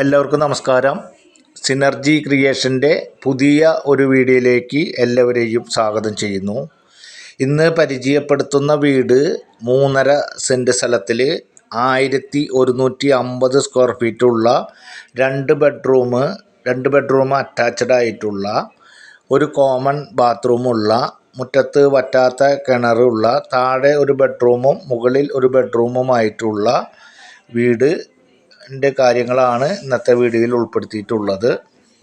എല്ലാവർക്കും നമസ്കാരം. സിനർജി ക്രിയേഷന്റെ പുതിയ ഒരു വീഡിയോയിലേക്ക് എല്ലാവരെയും സ്വാഗതം ചെയ്യുന്നു. ഇന്ന് പരിചയപ്പെടുത്തുന്ന വീട് മൂന്നര സെന്റ് സ്ഥലത്തിൽ ആയിരത്തി ഒരുന്നൂറ്റി അമ്പത് സ്ക്വയർ ഫീറ്റുള്ള രണ്ട് ബെഡ്റൂം രണ്ട് ബെഡ്റൂം അറ്റാച്ച്ഡ് ആയിട്ടുള്ള ഒരു കോമൺ ബാത്റൂമുള്ള മുറ്റത്ത് വറ്റാത്ത കിണറുള്ള താഴെ ഒരു ബെഡ്റൂമും മുകളിൽ ഒരു ബെഡ്റൂമുമായിട്ടുള്ള വീട് ന്റെ കാര്യങ്ങളാണ് ഇന്നത്തെ വീഡിയോയിൽ ഉൾപ്പെടുത്തിയിട്ടുള്ളത്.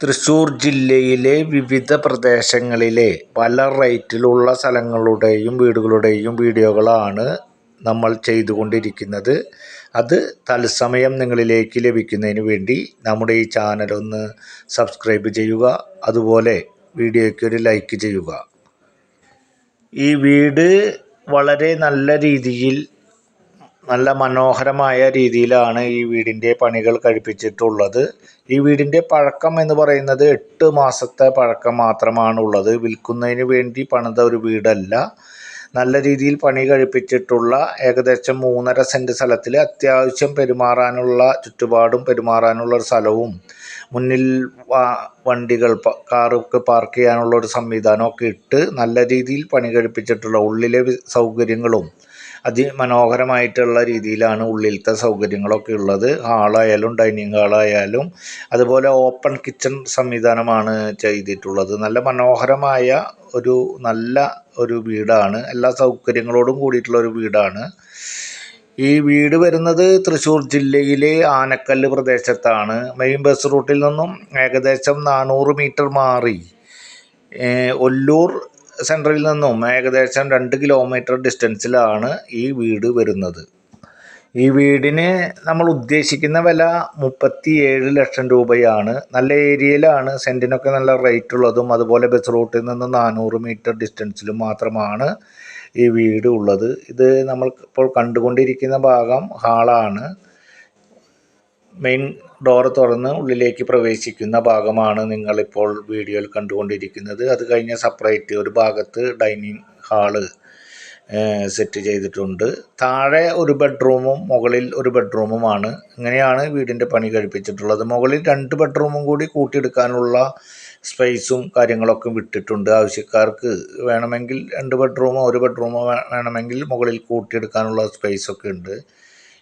തൃശ്ശൂർ ജില്ലയിലെ വിവിധ പ്രദേശങ്ങളിലെ പല റേറ്റിലുള്ള സ്ഥലങ്ങളുടെയും വീടുകളുടെയും വീഡിയോകളാണ് നമ്മൾ ചെയ്തുകൊണ്ടിരിക്കുന്നത്. അത് തത്സമയം നിങ്ങളിലേക്ക് ലഭിക്കുന്നതിന് വേണ്ടി നമ്മുടെ ഈ ചാനൽ ഒന്ന് സബ്സ്ക്രൈബ് ചെയ്യുക അതുപോലെ വീഡിയോയ്ക്ക് ഒരു ലൈക്ക് ചെയ്യുക. ഈ വീട് വളരെ നല്ല രീതിയിൽ നല്ല മനോഹരമായ രീതിയിലാണ് ഈ വീടിന്റെ പണികൾ കഴിപ്പിച്ചിട്ടുള്ളത്. ഈ വീടിന്റെ പഴക്കം എന്ന് പറയുന്നത് എട്ട് മാസത്തെ പഴക്കം മാത്രമാണ് ഉള്ളത് വിൽക്കുന്നതിന് വേണ്ടി പണിത ഒരു വീടല്ല. നല്ല രീതിയിൽ പണി കഴിപ്പിച്ചിട്ടുള്ള ഏകദേശം മൂന്നര സെന്റ് സ്ഥലത്തിൽ അത്യാവശ്യം പെരുമാറാനുള്ള ചുറ്റുപാടും പെരുമാറാനുള്ള ഒരു സ്ഥലവും മുന്നിൽ വണ്ടികൾ കാറൊക്കെ പാർക്ക് ചെയ്യാനുള്ള ഒരു സംവിധാനമൊക്കെ ഇട്ട് നല്ല രീതിയിൽ പണി കഴിപ്പിച്ചിട്ടുള്ള ഉള്ളിലെ സൗകര്യങ്ങളും അതിമനോഹരമായിട്ടുള്ള രീതിയിലാണ് ഉള്ളിലത്തെ സൗകര്യങ്ങളൊക്കെ ഉള്ളത്. ഹാളായാലും ഡൈനിങ് ഹാളായാലും അതുപോലെ ഓപ്പൺ കിച്ചൺ സംവിധാനമാണ് ചെയ്തിട്ടുള്ളത്. നല്ല മനോഹരമായ ഒരു നല്ല ഒരു വീടാണ്. എല്ലാ സൗകര്യങ്ങളോടും കൂടിയിട്ടുള്ള ഒരു വീടാണ്. ഈ വീട് വരുന്നത് തൃശ്ശൂർ ജില്ലയിലെ ആനക്കല്ല് പ്രദേശത്താണ്. മെയിൻ ബസ് റൂട്ടിൽ നിന്നും ഏകദേശം നാനൂറ് മീറ്റർ മാറി ഒല്ലൂർ സെന്ററിൽ നിന്നും ഏകദേശം രണ്ട് കിലോമീറ്റർ ഡിസ്റ്റൻസിലാണ് ഈ വീട് വരുന്നത്. ഈ വീടിന് നമ്മൾ ഉദ്ദേശിക്കുന്ന വില മുപ്പത്തി ഏഴ് ലക്ഷം രൂപയാണ്. നല്ല ഏരിയയിലാണ്. സെന്റിനൊക്കെ നല്ല റേറ്റ് ഉള്ളതും അതുപോലെ ബസ് റൂട്ടിൽ നിന്ന് നാനൂറ് മീറ്റർ ഡിസ്റ്റൻസിലും മാത്രമാണ് ഈ വീട് ഉള്ളത്. ഇത് നമ്മൾ ഇപ്പോൾ കണ്ടുകൊണ്ടിരിക്കുന്ന ഭാഗം ഹാളാണ് മെയിൻ ഡോർ തുറന്ന് ഉള്ളിലേക്ക് പ്രവേശിക്കുന്ന ഭാഗമാണ് നിങ്ങളിപ്പോൾ വീഡിയോയിൽ കണ്ടുകൊണ്ടിരിക്കുന്നത്. അത് കഴിഞ്ഞ് സെപ്പറേറ്റ് ഒരു ഭാഗത്ത് ഡൈനിങ് ഹാൾ സെറ്റ് ചെയ്തിട്ടുണ്ട്. താഴെ ഒരു ബെഡ്റൂമും മുകളിൽ ഒരു ബെഡ്റൂമുമാണ് ഇങ്ങനെയാണ് വീടിന്റെ പണി കഴിപ്പിച്ചിട്ടുള്ളത്. മുകളിൽ രണ്ട് ബെഡ്റൂമും കൂടി കൂട്ടിയെടുക്കാനുള്ള സ്പേസും കാര്യങ്ങളൊക്കെ വിട്ടിട്ടുണ്ട് ആവശ്യക്കാർക്ക്. വേണമെങ്കിൽ രണ്ട് ബെഡ്റൂമോ ഒരു ബെഡ്റൂമോ വേണമെങ്കിൽ മുകളിൽ കൂട്ടിയെടുക്കാനുള്ള സ്പേസൊക്കെ ഉണ്ട്.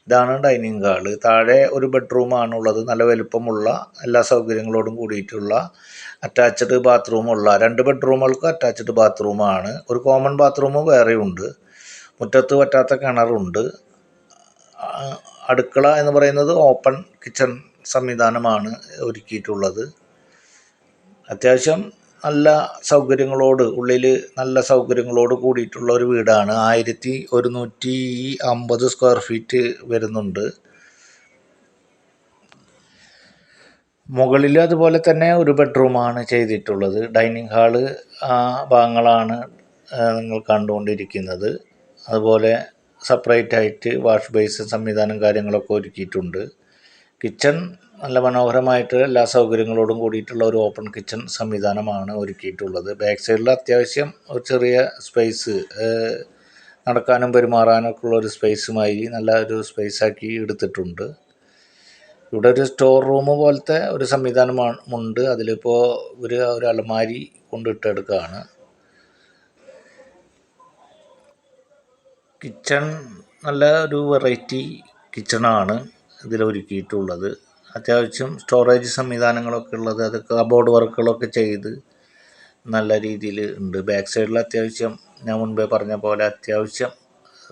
ഇതാണ് ഡൈനിങ് ഹാൾ. താഴെ ഒരു ബെഡ്റൂമാണുള്ളത് നല്ല വലുപ്പമുള്ള എല്ലാ സൗകര്യങ്ങളോടും കൂടിയിട്ടുള്ള അറ്റാച്ച്ഡ് ബാത്റൂമുള്ള രണ്ട് ബെഡ്റൂമുകൾക്ക് അറ്റാച്ച്ഡ് ബാത്റൂമാണ് ഒരു കോമൺ ബാത്റൂം വേറെയുണ്ട്. മുറ്റത്ത് പറ്റാത്ത കിണറുണ്ട്. അടുക്കള എന്ന് പറയുന്നത് ഓപ്പൺ കിച്ചൺ സംവിധാനമാണ് ഒരുക്കിയിട്ടുള്ളത്. അത്യാവശ്യം നല്ല സൗകര്യങ്ങളോട് ഉള്ളിൽ നല്ല സൗകര്യങ്ങളോട് കൂടിയിട്ടുള്ള ഒരു വീടാണ്. ആയിരത്തി ഒരുന്നൂറ്റി അമ്പത് സ്ക്വയർ ഫീറ്റ് വരുന്നുണ്ട്. മുകളിൽ അതുപോലെ തന്നെ ഒരു ബെഡ്റൂമാണ് ചെയ്തിട്ടുള്ളത്. ഡൈനിങ് ഹാൾ ആ ഭാഗങ്ങളാണ് നിങ്ങൾ കണ്ടുകൊണ്ടിരിക്കുന്നത്. അതുപോലെ സെപ്പറേറ്റ് ആയിട്ട് വാഷ് ബേസ് സംവിധാനം കാര്യങ്ങളൊക്കെ ഒരുക്കിയിട്ടുണ്ട്. കിച്ചൺ നല്ല മനോഹരമായിട്ട് എല്ലാ സൗകര്യങ്ങളോടും കൂടിയിട്ടുള്ള ഒരു ഓപ്പൺ കിച്ചൺ സംവിധാനമാണ് ഒരുക്കിയിട്ടുള്ളത്. ബാക്ക് സൈഡിൽ അത്യാവശ്യം ഒരു ചെറിയ സ്പേസ് നടക്കാനും പെരുമാറാനും ഒക്കെ ഉള്ള ഒരു സ്പേസുമായി നല്ല ഒരു സ്പേസാക്കി എടുത്തിട്ടുണ്ട്. ഇവിടെ ഒരു സ്റ്റോർ റൂം പോലത്തെ ഒരു സംവിധാനമാണ് ഉണ്ട് അതിലിപ്പോൾ ഒരു ഒരു അലമാരി കൊണ്ടിട്ടെടുക്കുകയാണ് കിച്ചൺ നല്ല ഒരു വെറൈറ്റി കിച്ചണാണ് ഇതിൽ ഒരുക്കിയിട്ടുള്ളത് അത്യാവശ്യം സ്റ്റോറേജ് സംവിധാനങ്ങളൊക്കെ ഉള്ളത് അത് കബോർഡ് വർക്കുകളൊക്കെ ചെയ്ത് നല്ല രീതിയിൽ ഉണ്ട്. ബാക്ക് സൈഡിൽ അത്യാവശ്യം ഞാൻ മുൻപേ പറഞ്ഞ പോലെ അത്യാവശ്യം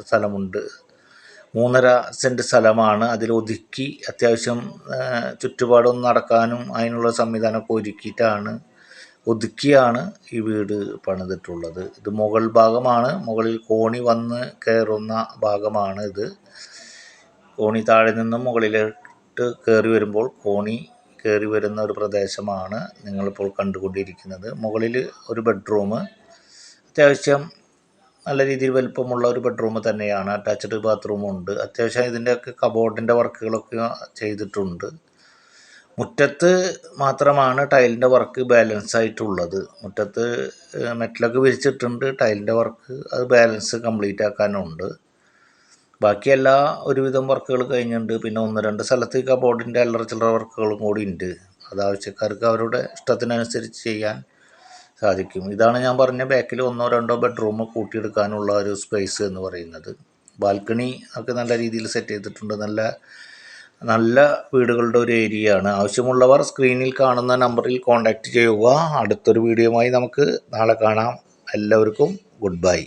സ്ഥലമുണ്ട്. മൂന്നര സെന്റ് സ്ഥലമാണ്. അതിലൊതുക്കി അത്യാവശ്യം ചുറ്റുപാടും നടക്കാനും അതിനുള്ള സംവിധാനമൊക്കെ ഒരുക്കിയിട്ടാണ് ഒതുക്കിയാണ് ഈ വീട് പണിതിട്ടുള്ളത്. ഇത് മുകൾ ഭാഗമാണ്. മുകളിൽ കോണി വന്ന് കയറുന്ന ഭാഗമാണ് ഇത്. കോണി താഴെ നിന്നും മുകളിലോട്ട് കയറി വരുമ്പോൾ കോണി കയറി വരുന്ന ഒരു പ്രദേശമാണ് നിങ്ങളിപ്പോൾ കണ്ടുകൊണ്ടിരിക്കുന്നത്. മുകളിൽ ഒരു ബെഡ്റൂം. അത്യാവശ്യം നല്ല രീതിയിൽ വലുപ്പമുള്ള ഒരു ബെഡ്റൂം തന്നെയാണ്. അറ്റാച്ച്ഡ് ബാത്റൂമും ഉണ്ട്. അത്യാവശ്യം ഇതിന്റെയൊക്കെ കബോർഡിന്റെ വർക്കുകളൊക്കെ ചെയ്തിട്ടുണ്ട്. മുറ്റത്ത് മാത്രമാണ് ടൈലിന്റെ വർക്ക് ബാലൻസ് ആയിട്ടുള്ളത്. മുറ്റത്ത് മെറ്റലൊക്കെ വിരിച്ചിട്ടുണ്ട്. ടൈലിന്റെ വർക്ക് അത് ബാലൻസ് കംപ്ലീറ്റ് ആക്കാനുണ്ട്. ബാക്കി എല്ലാ ഒരുവിധം വർക്കുകൾ കഴിഞ്ഞിട്ടുണ്ട്. പിന്നെ ഒന്ന് രണ്ട് സ്ഥലത്ത് ഈ കബോർഡിന്റെ അല്ലറ ചില്ലറ വർക്കുകളും കൂടി ഉണ്ട്. അത് ആവശ്യക്കാർക്ക് അവരുടെ ഇഷ്ടത്തിനനുസരിച്ച് ചെയ്യാൻ സാധിക്കും. ഇതാണ് ഞാൻ പറഞ്ഞ ബാക്കിൽ ഒന്നോ രണ്ടോ ബെഡ്റൂം കൂട്ടിയെടുക്കാനുള്ള ഒരു സ്പേസ് എന്ന് പറയുന്നത്. ബാൽക്കണി ഒക്കെ നല്ല രീതിയിൽ സെറ്റ് ചെയ്തിട്ടുണ്ട്. നല്ല നല്ല വീടുകളുടെ ഒരു ഏരിയ ആണ്. ആവശ്യമുള്ളവർ സ്ക്രീനിൽ കാണുന്ന നമ്പറിൽ കോൺടാക്റ്റ് ചെയ്യുക. അടുത്തൊരു വീഡിയോയുമായി നമുക്ക് നാളെ കാണാം. എല്ലാവർക്കും ഗുഡ് ബൈ